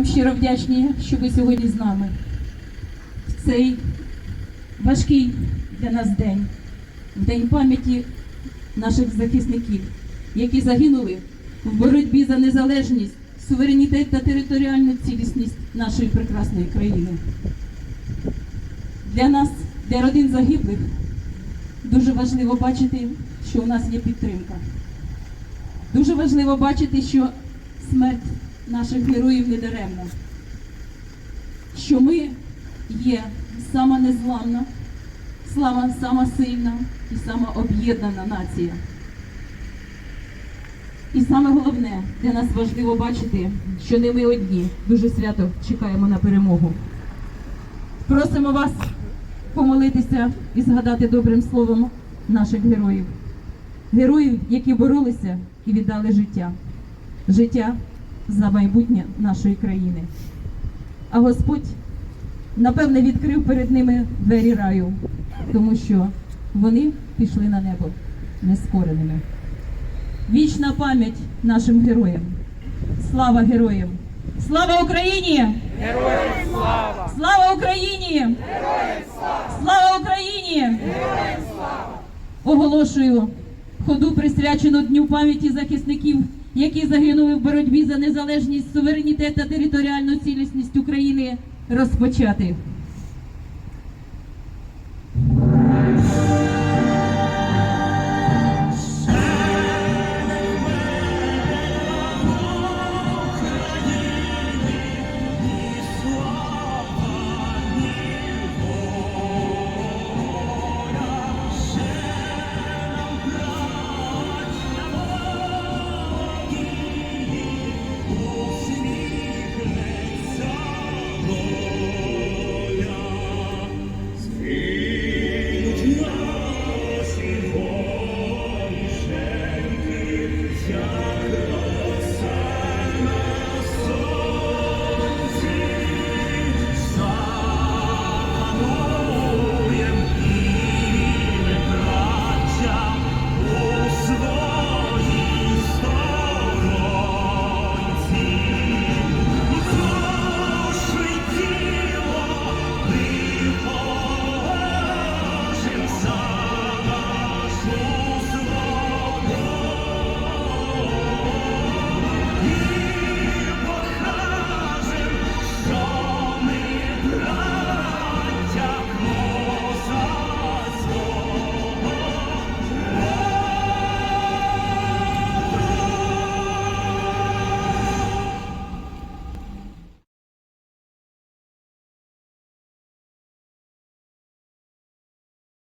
вам щиро вдячні, що ви сьогодні з нами. В цей важкий для нас день, в день пам'яті наших захисників, які загинули в боротьбі за незалежність, суверенітет та територіальну цілісність нашої прекрасної країни. Для нас, для родин загиблих, дуже важливо бачити, що у нас є підтримка. Дуже важливо бачити, що смерть наших героїв не даремна, що ми є сама незламна, слава сама сильна і сама об'єднана нація. І саме головне, для нас важливо бачити, що не ми одні дуже свято чекаємо на перемогу. Просимо вас помолитися і згадати добрим словом наших героїв. Героїв, які боролися і віддали життя. Життя за майбутнє нашої країни. А Господь, напевне, відкрив перед ними двері раю, тому що вони пішли на небо нескореними. Вічна пам'ять нашим героям. Слава героям! Слава Україні! Героям слава! Слава Україні! Героям слава! Слава Україні! Героям слава! Оголошую ходу присвячену Дню пам'яті захисників, які загинули в боротьбі за незалежність, суверенітет та територіальну цілісність України, розпочати.